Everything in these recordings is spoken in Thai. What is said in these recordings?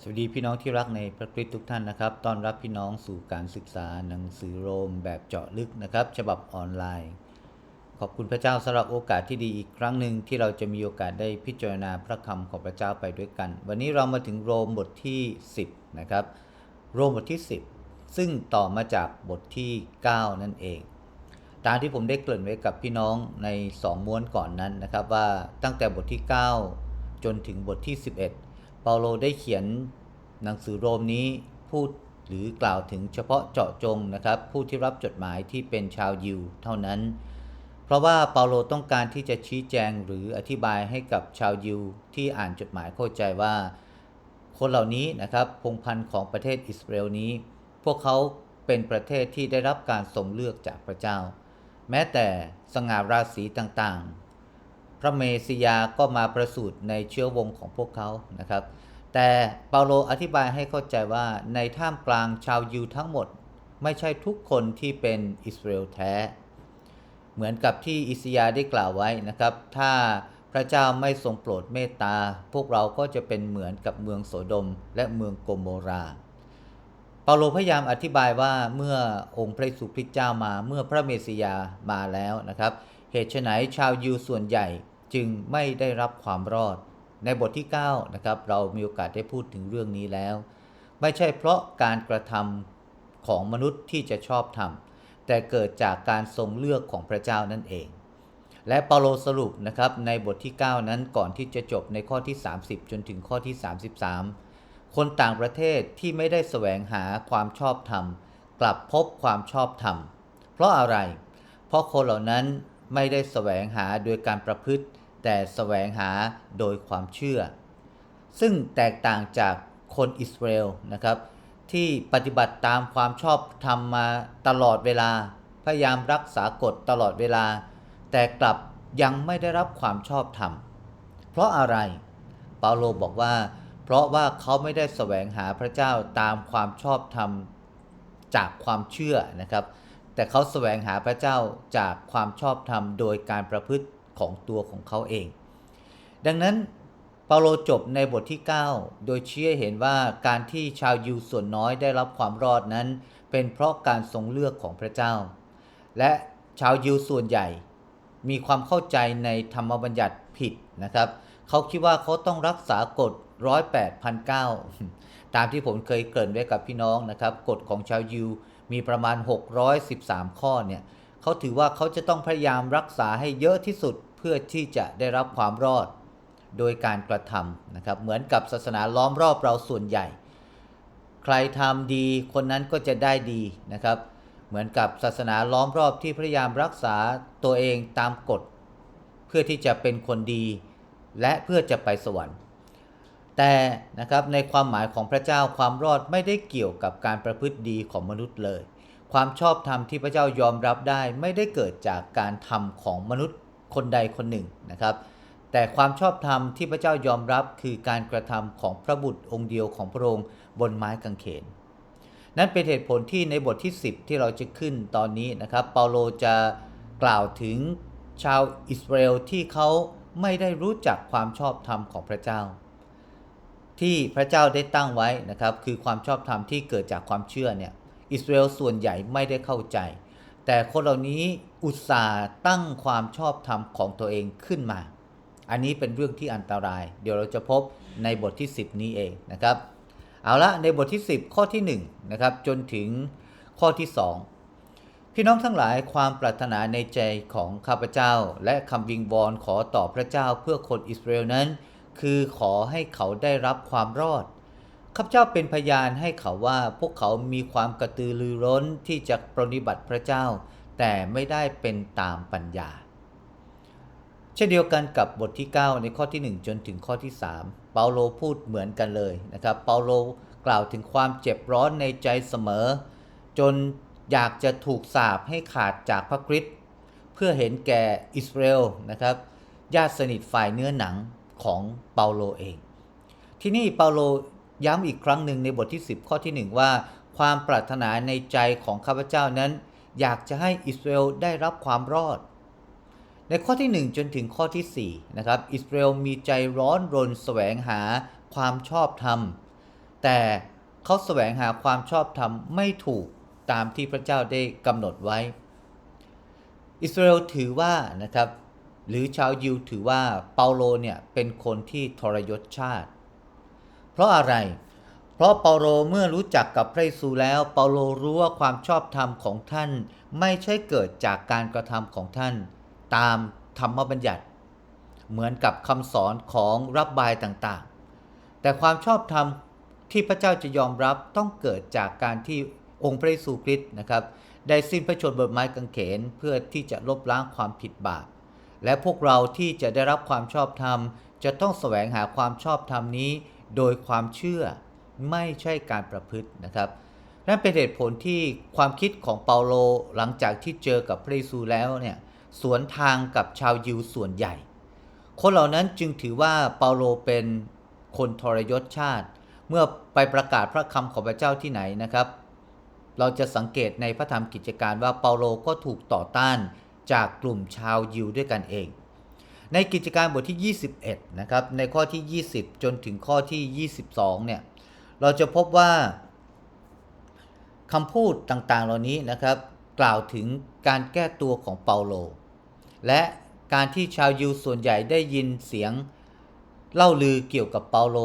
สวัสดีพี่น้องที่รักในพระคริสต์ทุกท่านนะครับ ต้อนรับพี่น้องสู่การศึกษาหนังสือโรมแบบเจาะลึกนะครับ ฉบับออนไลน์ ขอบคุณพระเจ้าสำหรับโอกาสที่ดีอีกครั้งหนึ่งที่เราจะมีโอกาสได้พิจารณาพระคำของพระเจ้าไปด้วยกัน วันนี้เรามาถึงโรมบทที่ 10 นะครับ โรมบทที่ 10 ซึ่งต่อมาจากบทที่ 9 นั่นเอง ตามที่ผมได้เกริ่นไว้กับพี่น้องใน 2 ม้วนก่อนนั้นนะครับว่าตั้งแต่บทที่ 9 จนถึงบทที่ 11 เปาโลได้เขียนหนังสือโรมนี้พูดหรือกล่าวถึงเฉพาะเจาะจงนะครับ ผู้ที่รับจดหมายที่เป็นชาวยิวเท่านั้น เพราะว่าเปาโลต้องการที่จะชี้แจงหรืออธิบายให้กับชาวยิวที่อ่านจดหมายเข้าใจว่า คนเหล่านี้นะครับพงพันธ์ของประเทศอิสราเอลนี้ พวกเขาเป็นประเทศที่ได้รับการทรงเลือกจากพระเจ้า แม้แต่สง่าราศีต่างๆ พระเมสสิยาก็มาประสูติในเชื้อวงของพวกเขานะครับ แต่เปาโลอธิบายให้เข้าใจว่าในท่ามกลางชาวยิวทั้งหมด ไม่ใช่ทุกคนที่เป็นอิสราเอลแท้ เหมือนกับที่อิสยาห์ได้กล่าวไว้นะครับ ถ้าพระเจ้าไม่ทรงโปรดเมตตา พวกเราก็จะเป็นเหมือนกับเมืองโสดมและเมืองโกโมราเปาโลพยายามอธิบายว่าเมื่อองค์พระเยซูคริสต์เจ้ามาเมื่อพระเมสสิยามาแล้วนะครับ เหตุไฉนชาวยิวส่วนใหญ่จึงไม่ได้รับความรอด ในบทที่9นะครับเรามีโอกาสได้พูดถึงเรื่องนี้แล้ว ไม่ใช่เพราะการกระทำของมนุษย์ที่จะชอบทำแต่เกิดจากการทรงเลือกของพระเจ้านั่นเอง และเปาโลสรุปนะครับในบทที่ 9 นั้นก่อนที่จะจบในข้อที่ 30 จนถึงข้อที่ 33 คนต่างประเทศที่ไม่ได้แสวงหาความชอบธรรม กลับพบความชอบธรรม เพราะอะไร เพราะคนเหล่านั้น ไม่ได้แสวงหาโดยการประพฤติ แต่แสวงหาโดยความเชื่อ ซึ่งแตกต่างจากคนอิสราเอลนะครับที่ปฏิบัติตามความชอบธรรมมาตลอดเวลา พยายามรักษากฎตลอดเวลา แต่กลับยังไม่ได้รับความชอบธรรม เพราะอะไร เปาโลบอกว่า เพราะว่าเขาไม่ได้แสวงหาพระเจ้าตามความชอบธรรมจากความเชื่อนะครับ แต่เขาแสวงหาพระเจ้าจากความชอบธรรมโดยการประพฤติของตัวของเขาเอง ดังนั้นเปาโลจบในบทที่ 9 โดยเชี้ให้เห็นว่าการที่ชาวยิวส่วนน้อยได้รับความรอดนั้น เป็นเพราะการทรงเลือกของพระเจ้า และชาวยิวส่วนใหญ่ มีความเข้าใจในธรรมบัญญัติผิดนะครับ เขาคิดว่าเขาต้องรักษากฎร้อยแปดพันเก้าตามที่ผมเคยเกริ่นไว้กับพี่น้องนะครับ กฎของชาวยิว มีประมาณ 613 ข้อเนี่ยเขาถือว่าเขาจะต้องพยายามรักษาให้เยอะที่สุดเพื่อที่จะได้รับความรอดโดยการกระทำนะครับ เหมือนกับศาสนาล้อมรอบเราส่วนใหญ่ ใครทำดีคนนั้นก็จะได้ดีนะครับ เหมือนกับศาสนาล้อมรอบที่พยายามรักษาตัวเองตามกฎ เพื่อที่จะเป็นคนดี และเพื่อจะไปสวรรค์ แต่นะครับในความหมายของพระเจ้าความรอดไม่ได้เกี่ยวกับการประพฤติดีของมนุษย์เลย ความชอบธรรมที่พระเจ้ายอมรับได้ไม่ได้เกิดจากการทำของมนุษย์คนใดคนหนึ่งนะครับ แต่ความชอบธรรมที่พระเจ้ายอมรับคือการกระทำของพระบุตรองค์เดียวของพระองค์บนไม้กางเขน นั่นเป็นเหตุผลที่ในบทที่ 10 ที่เราจะขึ้นตอนนี้นะครับเปาโลจะกล่าวถึงชาวอิสราเอลที่เขาไม่ได้รู้จักความชอบธรรมของพระเจ้า ที่พระเจ้าได้ตั้งไว้นะครับ คือความชอบธรรมที่เกิดจากความเชื่อเนี่ยอิสราเอลส่วนใหญ่ไม่ได้เข้าใจ แต่คนเหล่านี้อุตส่าห์ตั้งความชอบธรรมของตัวเองขึ้นมา อันนี้เป็นเรื่องที่อันตราย เดี๋ยวเราจะพบในบทที่ 10 นี้เองนะครับ เอาละในบทที่ 10 ข้อที่1นะครับจนถึงข้อที่ 2 พี่น้องทั้งหลายความปรารถนาในใจของข้าพเจ้า และคำวิงวอนขอต่อพระเจ้าเพื่อคนอิสราเอลนั้น คือขอให้เขาได้รับความรอดข้าพเจ้าเป็นพยานให้เขาว่าพวกเขามีความกระตือรือร้นที่จะปฏิบัติพระเจ้า แต่ไม่ได้เป็นตามปัญญา เช่นเดียวกันกับบทที่ 9 ในข้อที่ 1 จนถึงข้อที่ 3 เปาโลพูดเหมือนกันเลยนะครับ เปาโลกล่าวถึงความเจ็บร้อนในใจเสมอ จนอยากจะถูกสาปให้ขาดจากพระคริสต์เพื่อเห็นแก่อิสราเอลนะครับญาติสนิทฝ่ายเนื้อหนัง ของเปาโลเอง ที่นี่เปาโลย้ำอีกครั้งหนึ่งในบทที่ 10 ข้อที่ 1 ว่า ความปรารถนาในใจของข้าพเจ้านั้น อยากจะให้อิสราเอลได้รับความรอด ในข้อที่ 1 จนถึงข้อที่ 4 นะครับ อิสราเอลมีใจร้อนรนแสวงหาความชอบธรรม แต่เขาแสวงหาความชอบธรรมไม่ถูกตามที่พระเจ้าได้กำหนดไว้ อิสราเอลถือว่านะครับ หรือชาวยิวถือว่าเปาโลเนี่ยเป็นคนที่ทรยศชาติ เพราะอะไร เพราะเปาโลเมื่อรู้จักกับพระเยซูแล้ว เปาโลรู้ว่าความชอบธรรมของท่านไม่ใช่เกิดจากการกระทำของท่าน ตามธรรมบัญญัติ เหมือนกับคำสอนของรับบายต่างๆ แต่ความชอบธรรมที่พระเจ้าจะยอมรับต้องเกิดจากการที่องค์พระเยซูคริสต์นะครับได้สิ้นพระชนม์บนไม้กางเขนเพื่อที่จะลบล้างความผิดบาป และพวกเราที่จะได้รับความชอบธรรม จะต้องแสวงหาความชอบธรรมนี้ โดยความเชื่อไม่ใช่การประพฤตินะครับนั่นเป็นเหตุผลที่ความคิดของเปาโลหลังจากที่เจอกับพระเยซูแล้วเนี่ยสวนทางกับชาวยิวส่วนใหญ่ คนเหล่านั้นจึงถือว่าเปาโลเป็นคนทรยศชาติ เมื่อไปประกาศพระคำของพระเจ้าที่ไหนนะครับ เราจะสังเกตในพระธรรมกิจการว่าเปาโลก็ถูกต่อต้าน จากกลุ่มชาวยิวด้วยกันเอง ในกิจการบทที่ 21 นะครับ ในข้อที่ 20 จนถึงข้อที่ 22 เนี่ย เราจะพบว่าคำพูดต่างๆ เหล่านี้นะครับ กล่าวถึงการแก้ตัวของเปาโล และการที่ชาวยิวส่วนใหญ่ได้ยินเสียงเล่าลือเกี่ยวกับเปาโล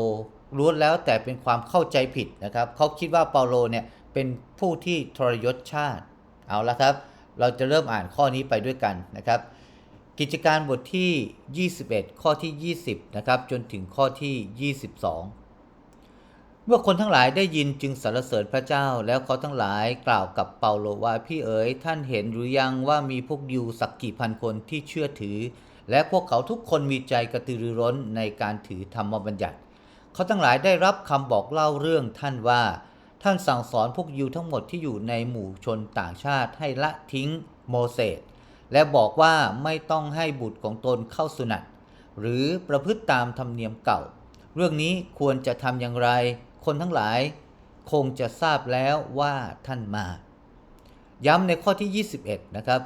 ล้วนแล้วแต่เป็นความเข้าใจผิดนะครับ เขาคิดว่าเปาโลเนี่ยเป็นผู้ที่ทรยศชาติ เอาละครับ เราจะเริ่มอ่านข้อนี้ไปด้วยกันนะครับ กิจการบทที่ 21 ข้อที่ 20 นะครับ จนถึงข้อที่ 22 เมื่อคนทั้งหลายได้ยินจึงสรรเสริญพระเจ้า แล้วเขาทั้งหลายกล่าวกับเปาโลว่าพี่เอ๋ยท่านเห็นหรือยังว่ามีพวกยิวสักกี่พันคนที่เชื่อถือ และพวกเขาทุกคนมีใจกระตือรือร้นในการถือธรรมบัญญัติ เขาทั้งหลายได้รับคำบอกเล่าเรื่องท่านว่า ท่านสั่งสอนพวกยิวทั้งหมดที่อยู่ในหมู่ชนต่างชาติให้ละทิ้งโมเสสและบอกว่าไม่ต้องให้บุตรของตนเข้าสุนัตหรือประพฤติตามธรรมเนียมเก่า เรื่องนี้ควรจะทำอย่างไร คนทั้งหลาย คงจะทราบแล้วว่าท่านมา ย้ำในข้อที่ 21 นะครับ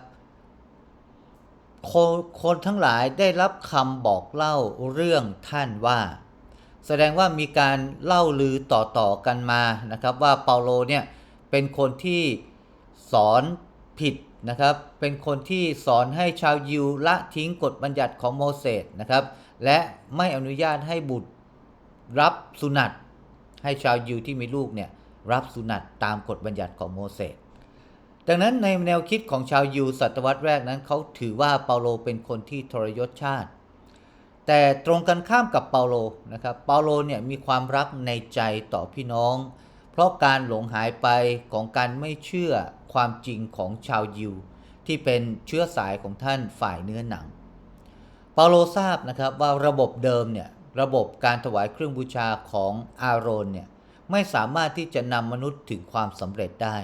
คนคนทั้งหลายได้รับคำบอกเล่าเรื่องท่านว่า แสดงว่ามีการเล่าลือต่อๆกันมานะครับว่าเปาโลเนี่ยเป็นคนที่สอนผิดนะครับ เป็นคนที่สอนให้ชาวยิวละทิ้งกฎบัญญัติของโมเสสนะครับ และไม่อนุญาตให้บุตรรับสุนัตให้ชาวยิวที่มีลูกเนี่ยรับสุนัตตามกฎบัญญัติของโมเสส ดังนั้นในแนวคิดของชาวยิวศตวรรษแรกนั้นเขาถือว่าเปาโลเป็นคนที่ทรยศชาติ แต่ตรงกันข้ามกับเปาโลนะครับเปาโลเนี่ยมีความรักในใจต่อพี่น้อง เพราะการหลงหายไปของการไม่เชื่อความจริงของชาวยิว ที่เป็นเชื้อสายของท่านฝ่ายเนื้อหนัง เปาโลทราบนะครับว่าระบบเดิมเนี่ยระบบการถวายเครื่องบูชาของอาโรนเนี่ยไม่สามารถที่จะนำมนุษย์ถึงความสำเร็จได้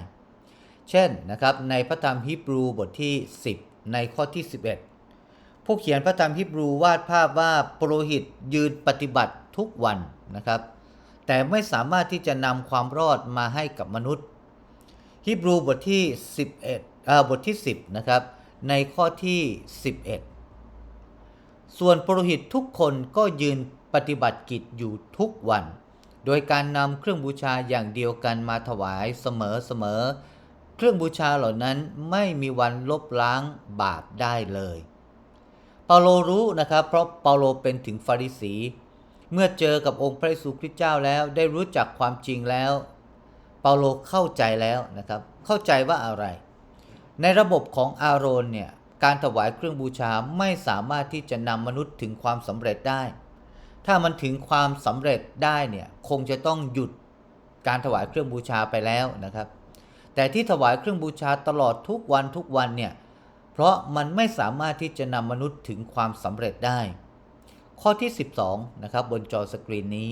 เช่นนะครับในพระธรรมฮิบรูบทที่ 10 ในข้อที่ 11 ผู้เขียนพระธรรมฮิบรูวาดภาพว่าปโรหิตยืนปฏิบัติทุกวันนะครับ แต่ไม่สามารถที่จะนำความรอดมาให้กับมนุษย์ฮิบรูบทที่11เอ่อบทที่ 10นะครับในข้อที่ 11 ส่วนปโรหิตทุกคนก็ยืนปฏิบัติกิจอยู่ทุกวัน โดยการนำเครื่องบูชาอย่างเดียวกันมาถวายเสมอเสมอ เครื่องบูชาเหล่านั้นไม่มีวันลบล้างบาปได้เลยาโลรู้นะครับเพราะเปาโลเป็นถึงฟาริสี เมื่อเจอกับองค์พระเยซูคริสต์เจ้าแล้วได้รู้จักความจริงแล้ว เปาโลเข้าใจแล้วนะครับ เข้าใจว่าอะไร ในระบบของอาโรนเนี่ยการถวายเครื่องบูชาไม่สามารถที่จะนำมนุษย์ถึงความสำเร็จได้ ถ้ามันถึงความสำเร็จได้เนี่ยคงจะต้องหยุดการถวายเครื่องบูชาไปแล้วนะครับ แต่ที่ถวายเครื่องบูชาตลอดทุกวันทุกวันเนี่ย ราะมันไม่สามารถที่จะนำมนุษย์ถึงความสำเร็จได้ ข้อที่ 12 นะครับบนจอสกรีนนี้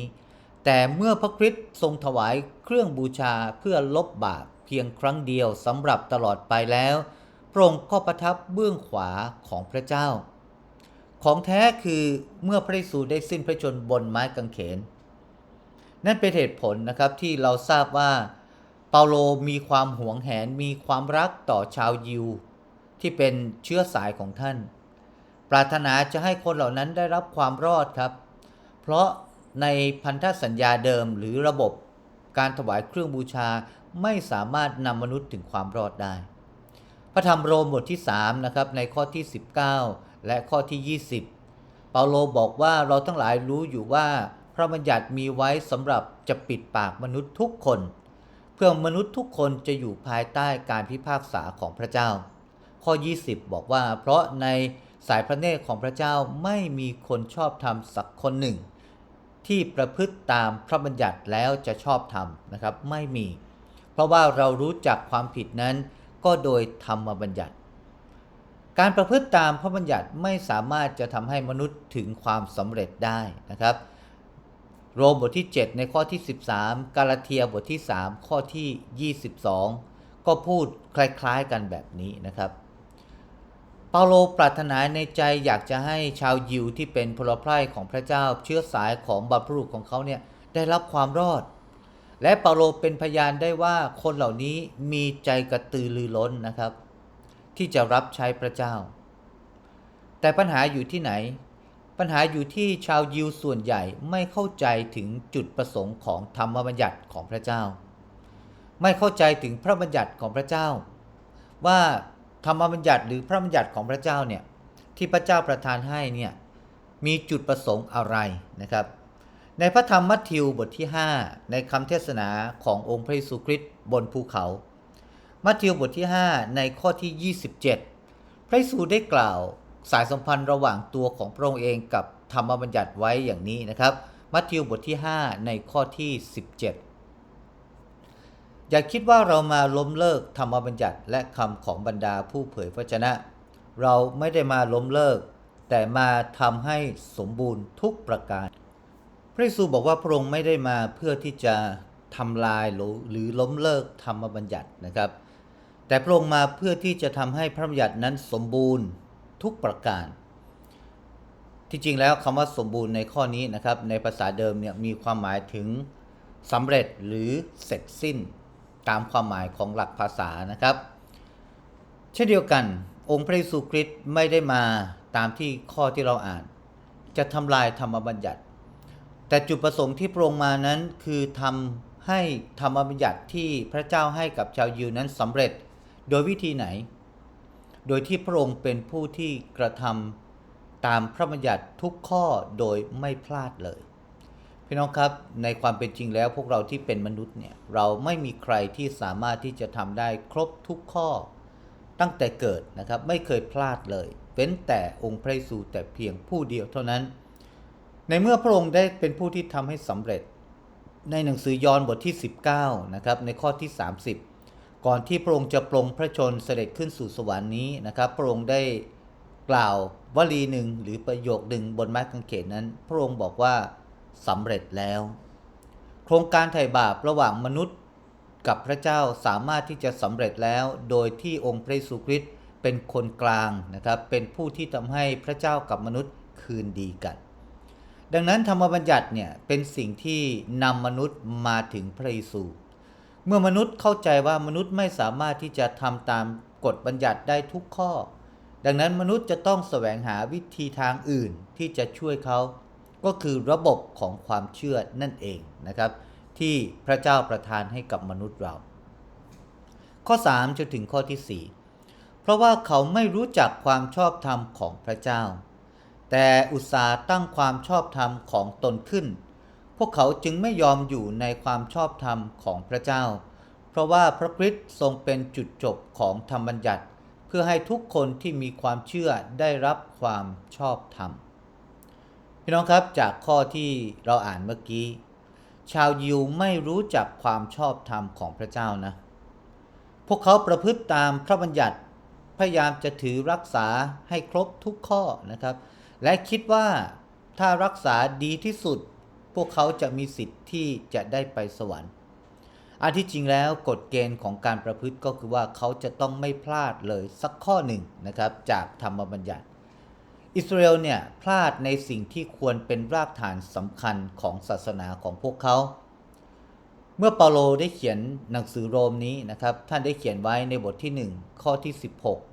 แต่เมื่อพระคริสต์ทรงถวายเครื่องบูชาเพื่อลบบาปเพียงครั้งเดียวสำหรับตลอดไปแล้วพระองค์ก็ประทับเบื้องขวาของพระเจ้า ของแท้คือเมื่อพระเยซูได้สิ้นพระชนม์บนไม้กางเขน นั่นเป็นเหตุผลนะครับที่เราทราบว่าเปาโลมีความหวงแหนมีความรักต่อชาวยิว ที่เป็นเชื้อสายของท่าน ปรารถนาจะให้คนเหล่านั้นได้รับความรอดครับ เพราะในพันธสัญญาเดิมหรือระบบการถวายเครื่องบูชาไม่สามารถนำมนุษย์ถึงความรอดได้ พระธรรมโรมบทที่ 3 นะครับ ในข้อที่ 19 และข้อที่ 20 เปาโลบอกว่าเราทั้งหลายรู้อยู่ว่า พระบัญญัติมีไว้สำหรับจะปิดปากมนุษย์ทุกคน เพื่อมนุษย์ทุกคนจะอยู่ภายใต้การพิพากษาของพระเจ้า ข้อ 20 บอกว่า เพราะในสายพระเนตรของพระเจ้าไม่มีคนชอบธรรมสักคนหนึ่ง ที่ประพฤติตามพระบัญญัติแล้วจะชอบธรรมนะครับไม่มี เพราะว่าเรารู้จักความผิดนั้น ก็โดยธรรมบัญญัติ การประพฤติตามพระบัญญัติไม่สามารถจะทำให้มนุษย์ถึงความสำเร็จได้นะครับ โรมบทที่ 7 ในข้อที่ 13 กาลาเทียบทที่ 3 ข้อที่ 22 ก็พูดคล้ายๆกันแบบนี้นะครับ เปาโลปรารถนาในใจอยากจะให้ชาวยิวที่เป็นพลไพร่ของพระเจ้าเชื้อสายของบรรพบุรุษของเขาเนี่ยได้รับความรอด และเปาโลเป็นพยานได้ว่าคนเหล่านี้มีใจกระตือรือร้นนะครับ ที่จะรับใช้พระเจ้า แต่ปัญหาอยู่ที่ไหน ปัญหาอยู่ที่ชาวยิวส่วนใหญ่ไม่เข้าใจถึงจุดประสงค์ของธรรมบัญญัติของพระเจ้า ไม่เข้าใจถึงพระบัญญัติของพระเจ้า ว่า ธรรมบัญญัติหรือพระบัญญัติของพระเจ้าเนี่ยที่พระเจ้าประทานให้เนี่ยมีจุดประสงค์อะไรนะครับ ในพระธรรมมัทธิวบทที่ 5 ในคำเทศนาขององค์พระเยซูคริสต์บนภูเขา มัทธิวบทที่ 5 ในข้อที่ 27 พระเยซูได้กล่าวสายสัมพันธ์ระหว่างตัวของพระองค์เองกับธรรมบัญญัติไว้อย่างนี้นะครับ มัทธิวบทที่ 5 ในข้อที่ 17 อย่าคิดว่าเรามาล้มเลิกธรรมบัญญัติและคำของบรรดาผู้เผยพระชนะ เราไม่ได้มาล้มเลิก แต่มาทำให้สมบูรณ์ทุกประการ พระเยซูบอกว่าพระองค์ไม่ได้มาเพื่อที่จะทำลายหรือหรือล้มเลิกธรรมบัญญัตินะครับ แต่พระองค์มาเพื่อที่จะทำให้พระบัญญัตินั้นสมบูรณ์ทุกประการ ที่จริงแล้วคำว่าสมบูรณ์ในข้อนี้นะครับในภาษาเดิมเนี่ยมีความหมายถึงสำเร็จหรือเสร็จสิ้น ตามความหมายของหลักภาษานะครับ เช่นเดียวกัน องค์พระเยซูคริสต์ไม่ได้มาตามที่ข้อที่เราอ่าน จะทำลายธรรมบัญญัติ แต่จุดประสงค์ที่พระองค์มานั้นคือทำให้ธรรมบัญญัติที่พระเจ้าให้กับชาวยิวนั้นสำเร็จโดยวิธีไหน โดยที่พระองค์เป็นผู้ที่กระทำตามพระบัญญัติทุกข้อโดยไม่พลาดเลย พี่น้องครับในความเป็นจริงแล้วพวกเราที่เป็นมนุษย์เนี่ยเราไม่มีใครที่สามารถที่จะทำได้ครบทุกข้อ ตั้งแต่เกิดนะครับไม่เคยพลาดเลยเว้นแต่องค์พระเยซูแต่เพียงผู้เดียวเท่านั้น ในเมื่อพระองค์ได้เป็นผู้ที่ทำให้สำเร็จ ในหนังสือยอห์นบทที่ 19นะครับในข้อที่ 30 ก่อนที่พระองค์จะปรงพระชนเสด็จขึ้นสู่สวรรค์นี้นะครับพระองค์ได้กล่าววลีหนึ่งหรือประโยคหนึ่งบนไม้กางเขนนั้น พระองค์บอกว่า สำเร็จแล้ว โครงการไถ่บาประหว่างมนุษย์กับพระเจ้าสามารถที่จะสำเร็จแล้ว โดยที่องค์พระเยซูคริสต์เป็นคนกลางนะครับ เป็นผู้ที่ทำให้พระเจ้ากับมนุษย์คืนดีกัน ดังนั้นธรรมบัญญัติเนี่ยเป็นสิ่งที่นำมนุษย์มาถึงพระเยซู เมื่อมนุษย์เข้าใจว่ามนุษย์ไม่สามารถที่จะทำตามกฎบัญญัติได้ทุกข้อ ดังนั้นมนุษย์จะต้องแสวงหาวิธีทางอื่นที่จะช่วยเขา ก็คือระบบของความเชื่อนั่นเองนะครับ ที่พระเจ้าประทานให้กับมนุษย์เรา ข้อ3จนถึงข้อที่ 4 เพราะว่าเขาไม่รู้จักความชอบธรรมของพระเจ้า แต่อุตสาห์ตั้งความชอบธรรมของตนขึ้น พวกเขาจึงไม่ยอมอยู่ในความชอบธรรมของพระเจ้า เพราะว่าพระคริสต์ทรงเป็นจุดจบของธรรมบัญญัติ เพื่อให้ทุกคนที่มีความเชื่อได้รับความชอบธรรม พี่น้องครับจากข้อที่เราอ่านเมื่อกี้ ชาวยิวไม่รู้จักความชอบธรรมของพระเจ้านะ พวกเขาประพฤติตามพระบัญญัติพยายามจะถือรักษาให้ครบทุกข้อนะครับ และคิดว่าถ้ารักษาดีที่สุด พวกเขาจะมีสิทธิ์ที่จะได้ไปสวรรค์อันที่จริงแล้วกฎเกณฑ์ของการประพฤติก็คือว่าเขาจะต้องไม่พลาดเลยสักข้อหนึ่งนะครับ จากธรรมบัญญัติ อิสราเอลเนี่ยพลาดในสิ่งที่ควรเป็นรากฐานสำคัญของศาสนาของพวกเขา เมื่อเปาโลได้เขียนหนังสือโรมนี้นะครับ ท่านได้เขียนไว้ในบทที่ 1 ข้อที่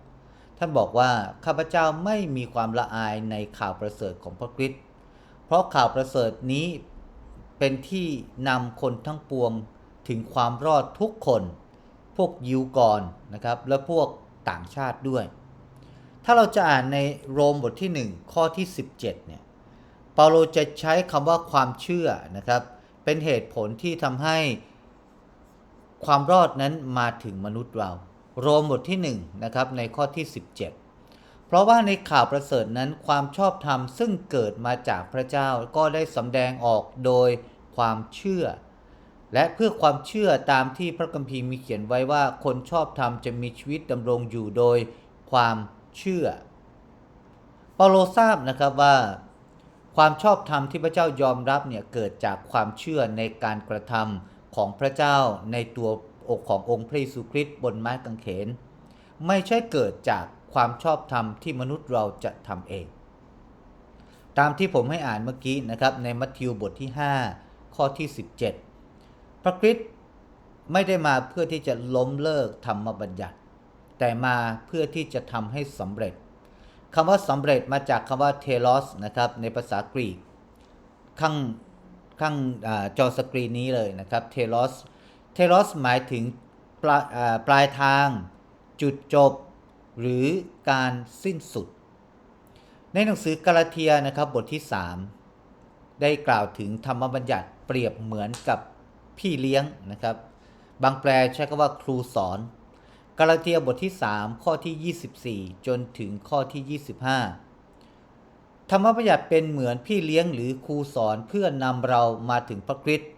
16 ท่านบอกว่าข้าพเจ้าไม่มีความละอายในข่าวประเสริฐของพระคริสต์เพราะข่าวประเสริฐนี้เป็นที่นำคนทั้งปวงถึงความรอดทุกคน พวกยิวกรนะครับ และพวกต่างชาติด้วย ถ้าเราจะอ่านในโรมบทที่ 1 ข้อที่ 17เนี่ยเปาโลจะใช้คำว่าความเชื่อนะครับ เป็นเหตุผลที่ทำให้ความรอดนั้นมาถึงมนุษย์เรา โรมบทที่1นะครับในข้อที่ 17 เพราะว่าในข่าวประเสริฐนั้นความชอบธรรมซึ่งเกิดมาจากพระเจ้าก็ได้สำแดงออกโดยความเชื่อ และเพื่อความเชื่อตามที่พระคัมภีร์มีเขียนไว้ว่าคนชอบธรรมจะมีชีวิตดำรงอยู่โดยความเเชื่อ เปาโลทราบนะครับว่าความชอบธรรมที่พระเจ้ายอมรับเนี่ยเกิดจากความเชื่อในการกระทำของพระเจ้าในตัวอกขององค์พระเยซูคริสต์บนไม้กางเขน ไม่ใช่เกิดจากความชอบธรรมที่มนุษย์เราจะทำเอง ตามที่ผมให้อ่านเมื่อกี้นะครับในมัทธิวบทที่ 5 ข้อที่ 17 พระคริสต์ไม่ได้มาเพื่อที่จะล้มเลิกธรรมบัญญัติ แต่มาเพื่อที่จะทำให้สำเร็จคำว่าสำเร็จมาจากคำว่าเทลอสนะครับในภาษากรีกข้างข้างอาจอสกรีนนี้เลยนะครับเทลอสเทลอสหมายถึงปลายอ่าปลายทาง จุดจบ หรือการสิ้นสุด ในหนังสือกาลาเทียนะครับบทที่ 3 ได้กล่าวถึงธรรมบัญญัติเปรียบเหมือนกับพี่เลี้ยงนะครับ บางแปลใช้คำว่าครูสอน กาลาเทียบทที่ 3 ข้อที่ 24 จนถึงข้อที่ 25 ธรรมบัญญัติเป็นเหมือนพี่เลี้ยงหรือครูสอนเพื่อนำเรามาถึงพระคริสต์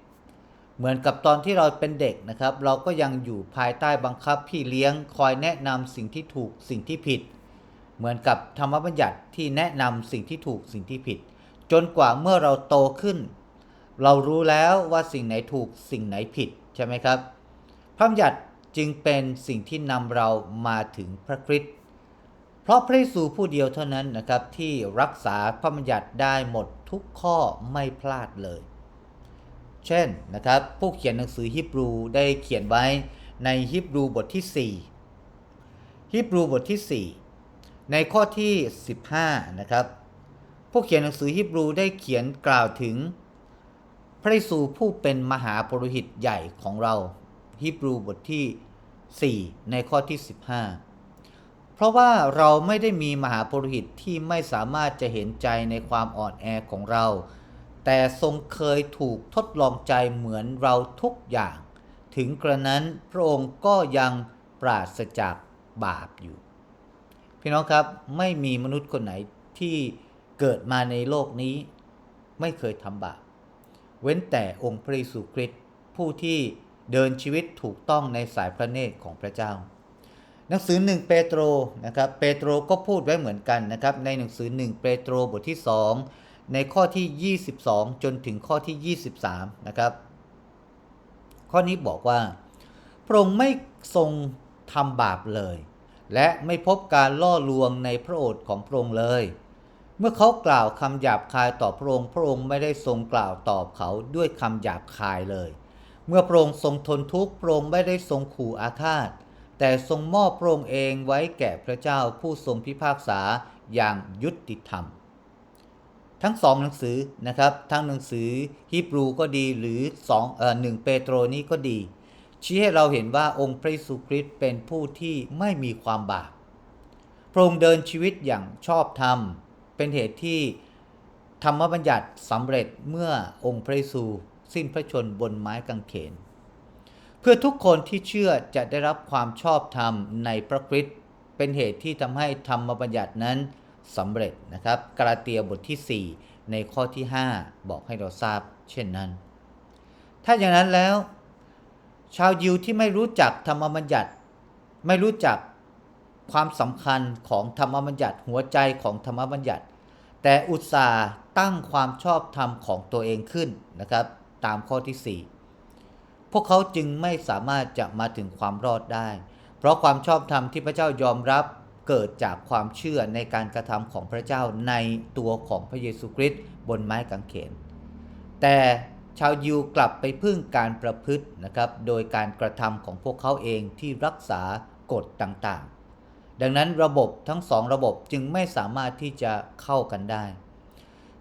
เหมือนกับตอนที่เราเป็นเด็กนะครับ เราก็ยังอยู่ภายใต้บังคับพี่เลี้ยงคอยแนะนำสิ่งที่ถูกสิ่งที่ผิด เหมือนกับธรรมบัญญัติที่แนะนำสิ่งที่ถูกสิ่งที่ผิด จนกว่าเมื่อเราโตขึ้น เรารู้แล้วว่าสิ่งไหนถูกสิ่งไหนผิดใช่ไหมครับพระบัญญัติ จึงเป็นสิ่งที่นำเรามาถึงพระคริสต์เพราะพระเยซูผู้เดียวเท่านั้นนะครับที่รักษาพระบัญญัติได้หมดทุกข้อไม่พลาดเลย เช่นนะครับผู้เขียนหนังสือฮิบรูได้เขียนไว้ในฮิบรูบทที่ 4 ฮิบรูบทที่ 4 ในข้อที่ 15 นะครับ ผู้เขียนหนังสือฮิบรูได้เขียนกล่าวถึง พระเยซูผู้เป็นมหาปรหิตใหญ่ของเราฮิบรูบทที่ 4 ในข้อที่ 15 เพราะว่าเราไม่ได้มีมหาปรหิตที่ไม่สามารถจะเห็นใจในความอ่อนแอของเรา แต่ทรงเคยถูกทดลองใจเหมือนเราทุกอย่าง ถึงกระนั้นพระองค์ก็ยังปราศจากบาปอยู่ พี่น้องครับไม่มีมนุษย์คนไหนที่เกิดมาในโลกนี้ไม่เคยทำบาป เว้นแต่องค์พระเยซูคริสต์ผู้ที่ เดินชีวิตถูกต้องในสายพระเนตรของพระเจ้า หนังสือ1เปโตรนะครับเปโตรก็พูดไว้เหมือนกันนะครับในหนังสือ1เปโตรบทที่ 2 ในข้อที่ 22 จนถึงข้อที่ 23นะครับข้อนี้บอกว่า พระองค์ไม่ทรงทำบาปเลย และไม่พบการล่อลวงในพระโอษฐ์ของพระองค์เลย เมื่อเขากล่าวคำหยาบคายต่อพระองค์พระองค์ไม่ได้ทรงกล่าวตอบเขาด้วยคำหยาบคายเลย เมื่อพระองค์ทรงทนทุกข์พระองค์ไม่ได้ทรงขู่อาฆาต แต่ทรงมอบพระองค์เองไว้แก่พระเจ้าผู้ทรงพิพากษาอย่างยุติธรรม ทั้งสองหนังสือนะครับ ทั้งหนังสือฮีบรูก็ดีหรือสองเอ่อหนึ่งเปโตรนี้ก็ดี ชี้ให้เราเห็นว่าองค์พระเยซูคริสต์เป็นผู้ที่ไม่มีความบาปพระองค์เดินชีวิตอย่างชอบธรรม เป็นเหตุที่ธรรมบัญญัติสำเร็จเมื่อองค์พระเยซู สิ้นพระชนบนไม้กางเขน เพื่อทุกคนที่เชื่อจะได้รับความชอบธรรมในพระคริสต์เป็นเหตุที่ทำให้ธรรมบัญญัตินั้นสำเร็จนะครับกาลาเตียบทที่ 4 ในข้อที่ 5 บอกให้เราทราบเช่นนั้น ถ้าอย่างนั้นแล้ว ชาวยิวที่ไม่รู้จักธรรมบัญญัติ ไม่รู้จักความสำคัญของธรรมบัญญัติ หัวใจของธรรมบัญญัติ แต่อุตส่าห์ตั้งความชอบธรรมของตัวเองขึ้นนะครับ ตามข้อที่ 4 พวกเขาจึงไม่สามารถจะมาถึงความรอดได้ เพราะความชอบธรรมที่พระเจ้ายอมรับเกิดจากความเชื่อในการกระทำของพระเจ้าในตัวของพระเยซูคริสต์บนไม้กางเขน แต่ชาวยิวกลับไปพึ่งการประพฤตินะครับโดยการกระทำของพวกเขาเองที่รักษากฎต่างๆ ดังนั้นระบบทั้งสองระบบจึงไม่สามารถที่จะเข้ากันได้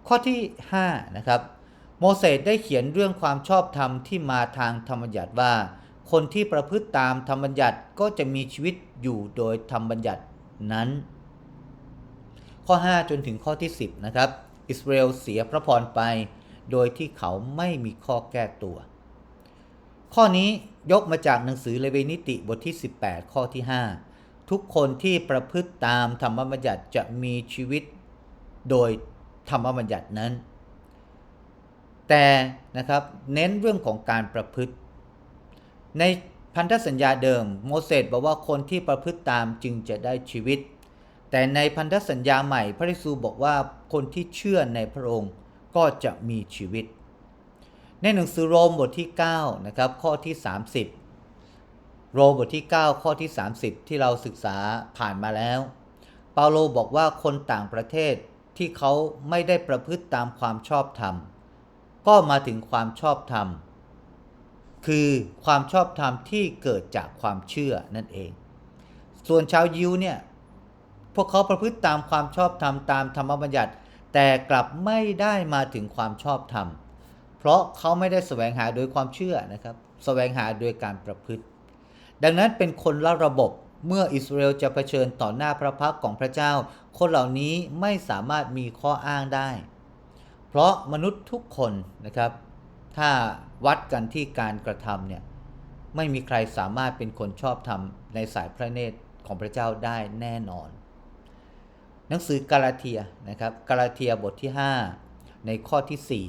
ข้อที่5นะครับ โมเสสได้เขียนเรื่องความชอบธรรมที่มาทางธรรมบัญญัติว่า คนที่ประพฤติตามธรรมบัญญัติก็จะมีชีวิตอยู่โดยธรรมบัญญัตินั้น ข้อ 5 จนถึงข้อที่ 10 นะครับ อิสราเอลเสียพระพรไป โดยที่เขาไม่มีข้อแก้ตัว ข้อนี้ยกมาจากหนังสือเลวีนิติบทที่ 18 ข้อที่ 5 ทุกคนที่ประพฤติตามธรรมบัญญัติจะมีชีวิตโดยธรรมบัญญัตินั้น แต่นะครับเน้นเรื่องของการประพฤติ ในพันธสัญญาเดิมโมเสสบอกว่าคนที่ประพฤติตามจึงจะได้ชีวิต แต่ในพันธสัญญาใหม่พระเยซูบอกว่าคนที่เชื่อในพระองค์ก็จะมีชีวิต ในหนังสือโรมบทที่9นะครับข้อที่ 30 โรมบทที่ 9 ข้อที่ 30 ที่เราศึกษาผ่านมาแล้ว เปาโลบอกว่าคนต่างประเทศที่เขาไม่ได้ประพฤติตามความชอบธรรม ก็มาถึงความชอบธรรม คือความชอบธรรมที่เกิดจากความเชื่อนั่นเอง ส่วนชาวยิวเนี่ยพวกเขาประพฤติตามความชอบธรรมตามธรรมบัญญัติ แต่กลับไม่ได้มาถึงความชอบธรรม เพราะเขาไม่ได้แสวงหาโดยความเชื่อนะครับแสวงหาโดยการประพฤติ ดังนั้นเป็นคนละระบบเมื่ออิสราเอลจะเผชิญต่อหน้าพระพักของพระเจ้า คนเหล่านี้ไม่สามารถมีข้ออ้างได้ เพราะมนุษย์ทุกคนนะครับ ถ้าวัดกันที่การกระทำเนี่ยไม่มีใครสามารถเป็นคนชอบธรรมในสายพระเนตรของพระเจ้าได้แน่นอน หนังสือกาลาเทียนะครับกาลาเทียบทที่ 5 ในข้อที่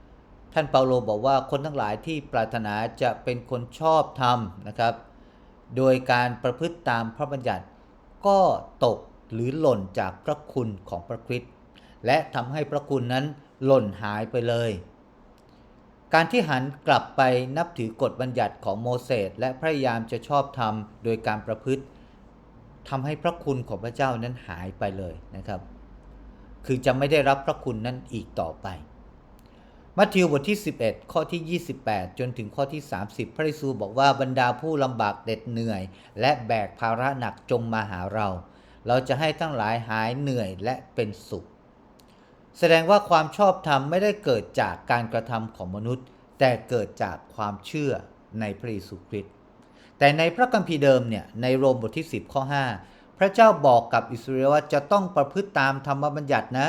4 ท่านเปาโลบอกว่าคนทั้งหลายที่ปรารถนาจะเป็นคนชอบธรรมนะครับ โดยการประพฤติตามพระบัญญัติก็ตกหรือหล่นจากพระคุณของพระคริสต์และทำให้พระคุณนั้น หล่นหายไปเลย การที่หันกลับไปนับถือกฎบัญญัติของโมเสสและพยายามจะชอบธรรมโดยการประพฤติทำให้พระคุณของพระเจ้านั้นหายไปเลยนะครับ คือจะไม่ได้รับพระคุณนั้นอีกต่อไป มัทธิวบทที่ 11 ข้อที่ 28 จนถึงข้อที่ 30 พระเยซูบอกว่าบรรดาผู้ลำบากเด็ดเหนื่อย และแบกภาระหนักจงมาหาเรา เราจะให้ทั้งหลายหายเหนื่อยและเป็นสุข แสดงว่าความชอบธรรมไม่ได้เกิดจากการกระทำของมนุษย์ แต่เกิดจากความเชื่อในพระเยซูคริสต์แต่ในพระคัมภีร์เดิมเนี่ยในโรมบทที่ 10ข้อ5 พระเจ้าบอกกับอิสราเอลว่าจะต้องประพฤติตามธรรมบัญญัตินะ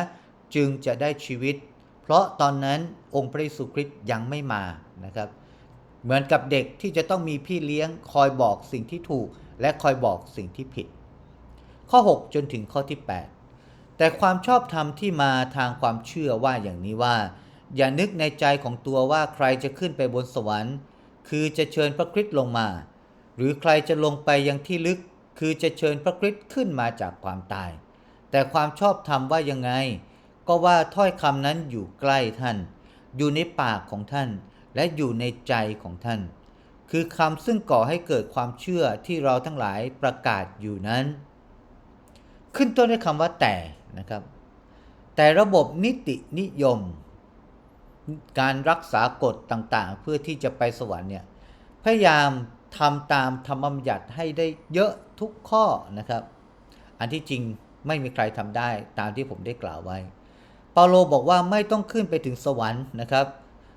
จึงจะได้ชีวิต เพราะตอนนั้นองค์พระเยซูคริสต์ยังไม่มานะครับ เหมือนกับเด็กที่จะต้องมีพี่เลี้ยงคอยบอกสิ่งที่ถูก และคอยบอกสิ่งที่ผิด ข้อ 6 จนถึงข้อที่ 8 แต่ความชอบธรรมที่มาทางความเชื่อว่าอย่างนี้ว่า อย่านึกในใจของตัวว่าใครจะขึ้นไปบนสวรรค์ คือจะเชิญพระคริสต์ลงมา หรือใครจะลงไปยังที่ลึก คือจะเชิญพระคริสต์ขึ้นมาจากความตาย แต่ความชอบธรรมว่ายังไง ก็ว่าถ้อยคำนั้นอยู่ใกล้ท่าน อยู่ในปากของท่าน และอยู่ในใจของท่าน คือคำซึ่งก่อให้เกิดความเชื่อที่เราทั้งหลายประกาศอยู่นั้น ขึ้นต้นด้วยคำว่าแต่ นะครับ แต่ระบบนิตินิยม การรักษากฎต่างๆ เพื่อที่จะไปสวรรค์เนี่ยพยายามทำตามธรรมบัญญัติให้ได้เยอะทุกข้อนะครับ อันที่จริงไม่มีใครทำได้ตามที่ผมได้กล่าวไว้ เปาโลบอกว่าไม่ต้องขึ้นไปถึงสวรรค์นะครับ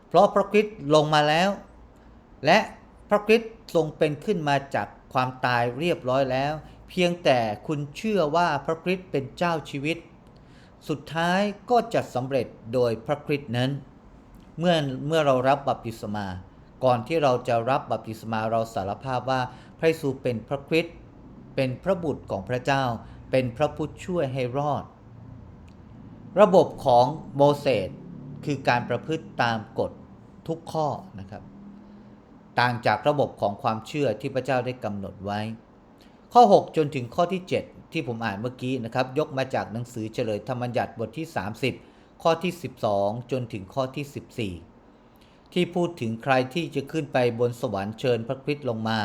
เพราะพระคริสต์ลงมาแล้ว และพระคริสต์ทรงเป็นขึ้นมาจากความตายเรียบร้อยแล้ว เพียงแต่คุณเชื่อว่าพระคริสต์เป็นเจ้าชีวิต สุดท้ายก็จะสำเร็จโดยพระคริสต์นั้น เมื่อเมื่อเรารับบัพติศมา ก่อนที่เราจะรับบัพติศมาเราสารภาพว่าพระเยซูเป็นพระคริสต์เป็นพระบุตรของพระเจ้า เป็นพระผู้ช่วยให้รอด ระบบของโมเสสคือการประพฤติตามกฎทุกข้อนะครับ ต่างจากระบบของความเชื่อที่พระเจ้าได้กำหนดไว้ ข้อ 6 จนถึงข้อที่ 7 ที่ผมอ่านเมื่อกี้นะครับ ยกมาจากหนังสือเฉลยธรรมบัญญัติบทที่ 30 ข้อที่ 12 จนถึงข้อที่ 14 ที่พูดถึงใครที่จะขึ้นไปบนสวรรค์เชิญพระคริสต์ลงมา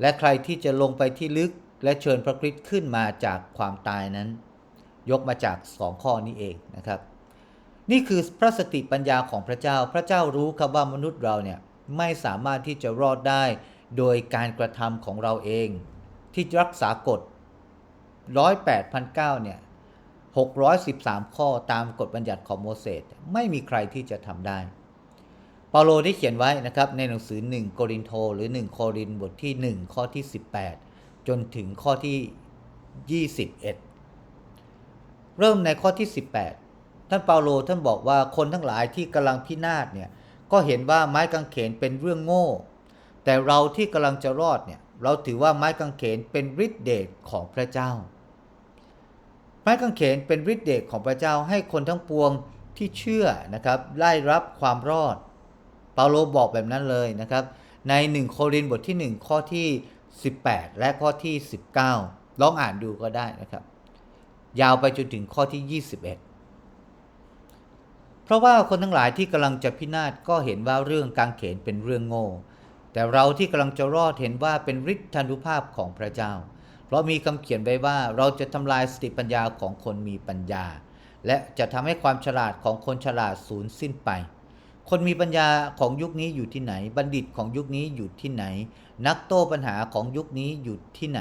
และใครที่จะลงไปที่ลึกและเชิญพระคริสต์ขึ้นมาจากความตายนั้น ยกมาจากสองข้อนี้เองนะครับ นี่คือพระสติปัญญาของพระเจ้าพระเจ้ารู้ครับว่ามนุษย์เราเนี่ยไม่สามารถที่จะรอดได้ โดยการกระทำของเราเอง ที่รักษากฎร้อยแปดพันเก้าเนี่ยหกร้อยสิบสามข้อตามกฎบัญญัติของโมเสสไม่มีใครที่จะทำได้เปาโลได้เขียนไว้นะครับในหนังสือ 1โกรินโทหรือ 1 โครินบทที่ 1 ข้อที่ 18 จนถึงข้อที่ 21 เริ่มในข้อที่ 18 ท่านเปาโลท่านบอกว่าคนทั้งหลายที่กำลังพินาศเนี่ยก็เห็นว่าไม้กางเขนเป็นเรื่องโง่ แต่เราที่กำลังจะรอดเนี่ย เราถือว่าไม้กางเขนเป็นฤทธิเดชของพระเจ้า ไม้กางเขนเป็นฤทธิเดชของพระเจ้าให้คนทั้งปวงที่เชื่อนะครับได้รับความรอด เปาโลบอกแบบนั้นเลยนะครับ ใน1โครินธ์บทที่ 1 ข้อที่ 18 และข้อที่ 19 ลองอ่านดูก็ได้นะครับ ยาวไปจนถึงข้อที่ 21เพราะว่าคนทั้งหลายที่กำลังจะพินาศก็เห็นว่าเรื่องกางเขนเป็นเรื่องโง่ แต่เราที่กำลังจะรอดเห็นว่าเป็นฤทธานุภาพของพระเจ้า เพราะมีคำเขียนไว้ว่าเราจะทำลายสติปัญญาของคนมีปัญญา และจะทำให้ความฉลาดของคนฉลาดสูญสิ้นไป คนมีปัญญาของยุคนี้อยู่ที่ไหน บัณฑิตของยุคนี้อยู่ที่ไหน นักโต้ปัญหาของยุคนี้อยู่ที่ไหน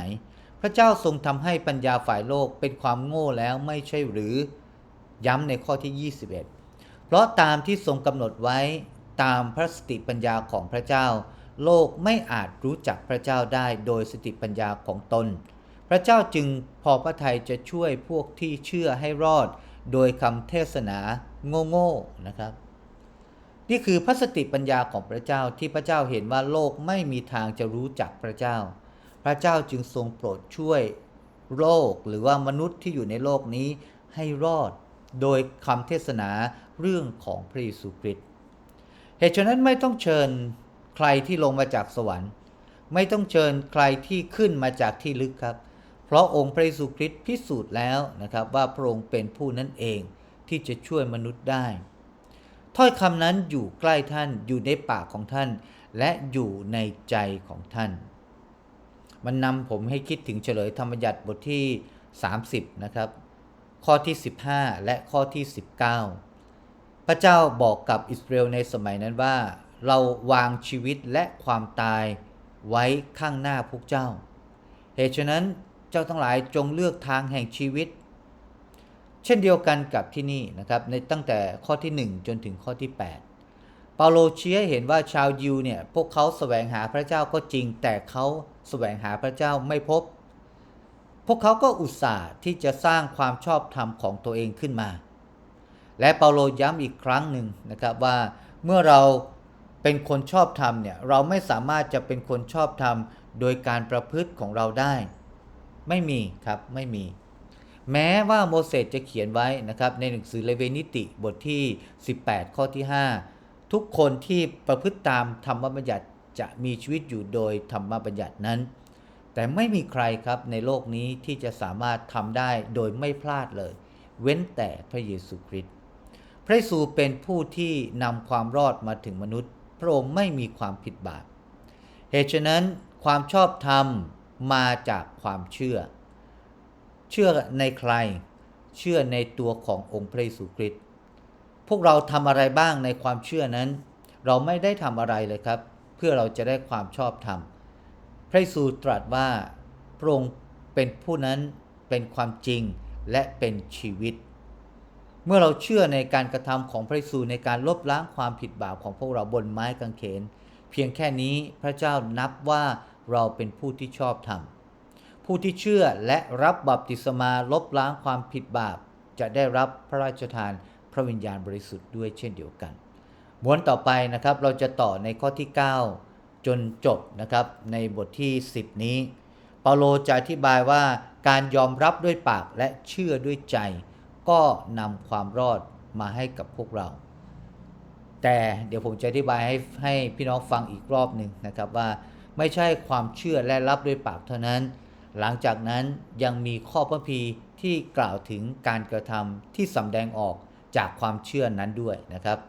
พระเจ้าทรงทำให้ปัญญาฝ่ายโลกเป็นความโง่แล้วไม่ใช่หรือ ย้ำในข้อที่ 21 เพราะตามที่ทรงกำหนดไว้ตามพระสติปัญญาของพระเจ้า โลกไม่อาจรู้จักพระเจ้าได้โดยสติปัญญาของตน พระเจ้าจึงพอพระทัยจะช่วยพวกที่เชื่อให้รอด โดยคำเทศนาโง่ๆนะครับ นี่คือพระสติปัญญาของพระเจ้าที่พระเจ้าเห็นว่าโลกไม่มีทางจะรู้จักพระเจ้า พระเจ้าจึงทรงโปรดช่วยโลกหรือว่ามนุษย์ที่อยู่ในโลกนี้ให้รอดโดยคำเทศนาเรื่องของพระเยซูคริสต์เหตุฉะนั้นไม่ต้องเชิญ ใครที่ลงมาจากสวรรค์ ไม่ต้องเชิญใครที่ขึ้นมาจากที่ลึกครับ เพราะองค์พระเยซูคริสต์พิสูจน์แล้วนะครับว่าพระองค์เป็นผู้นั้นเองที่จะช่วยมนุษย์ได้ ถ้อยคำนั้นอยู่ใกล้ท่านอยู่ในปากของท่าน และอยู่ในใจของท่าน มันนำผมให้คิดถึงเฉลยธรรมยัติบทที่ 30 นะครับ ข้อที่ 15 และข้อที่ 19 พระเจ้าบอกกับอิสราเอลในสมัยนั้นว่า เราวางชีวิตและความตายไว้ข้างหน้าพวกเจ้า เหตุฉะนั้นเจ้าทั้งหลายจงเลือกทางแห่งชีวิต เช่นเดียวกันกับที่นี่นะครับในตั้งแต่ข้อที่ 1 จนถึงข้อที่ 8 เปาโลเชี้ให้เห็นว่าชาวยิวเนี่ยพวกเขาแสวงหาพระเจ้าก็จริง แต่เขาแสวงหาพระเจ้าไม่พบ พวกเขาก็อุตส่าห์ที่จะสร้างความชอบธรรมของตัวเองขึ้นมา และเปาโลย้ำอีกครั้งหนึ่งนะครับว่าเมื่อเรา เป็นคนชอบธรรมเนี่ยเราไม่สามารถจะเป็นคนชอบธรรมโดยการประพฤติของเราได้ ไม่มีครับไม่มี แม้ว่าโมเสสจะเขียนไว้นะครับในหนังสือเลเวนิติบทที่ 18 ข้อที่ 5 ทุกคนที่ประพฤติตามธรรมบัญญัติจะมีชีวิตอยู่โดยธรรมบัญญัตินั้น แต่ไม่มีใครครับในโลกนี้ที่จะสามารถทำได้โดยไม่พลาดเลย เว้นแต่พระเยซูคริสต์พระเยซูเป็นผู้ที่นำความรอดมาถึงมนุษย์ พระองค์ไม่มีความผิดบาปเหตุฉะนั้นความชอบธรรมมาจากความเชื่อ เชื่อในใคร เชื่อในตัวขององค์พระเยซูคริสต์พวกเราทำอะไรบ้างในความเชื่อนั้น เราไม่ได้ทำอะไรเลยครับ เพื่อเราจะได้ความชอบธรรมพระเยซูตรัสว่าพระองค์เป็นผู้นั้นเป็นความจริงและเป็นชีวิต เมื่อเราเชื่อในการกระทำของพระเยซูในการลบล้างความผิดบาปของพวกเราบนไม้กางเขน เพียงแค่นี้พระเจ้านับว่าเราเป็นผู้ที่ชอบธรรม ผู้ที่เชื่อและรับบัพติศมาลบล้างความผิดบาป จะได้รับพระราชทานพระวิญญาณบริสุทธิ์ด้วยเช่นเดียวกันม้วนต่อไปนะครับเราจะต่อในข้อที่ 9 จนจบนะครับในบทที่ 10 นี้ เปาโลจะอธิบายว่าการยอมรับด้วยปากและเชื่อด้วยใจ ก็นำความรอดมาให้กับพวกเรา แต่เดี๋ยวผมจะอธิบายให้ให้พี่น้องฟังอีกรอบหนึ่งนะครับว่าไม่ใช่ความเชื่อและรับด้วยปากเท่านั้น หลังจากนั้นยังมีข้อพระพีที่กล่าวถึงการกระทำที่สำแดงออกจากความเชื่อนั้นด้วยนะครับ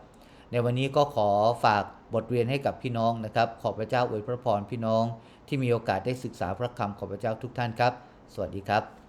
ในวันนี้ก็ขอฝากบทเรียนให้กับพี่น้องนะครับ ขอพระเจ้าอวยพระพรพี่น้อง ที่มีโอกาสได้ศึกษาพระคำของพระเจ้าทุกท่านครับ สวัสดีครับ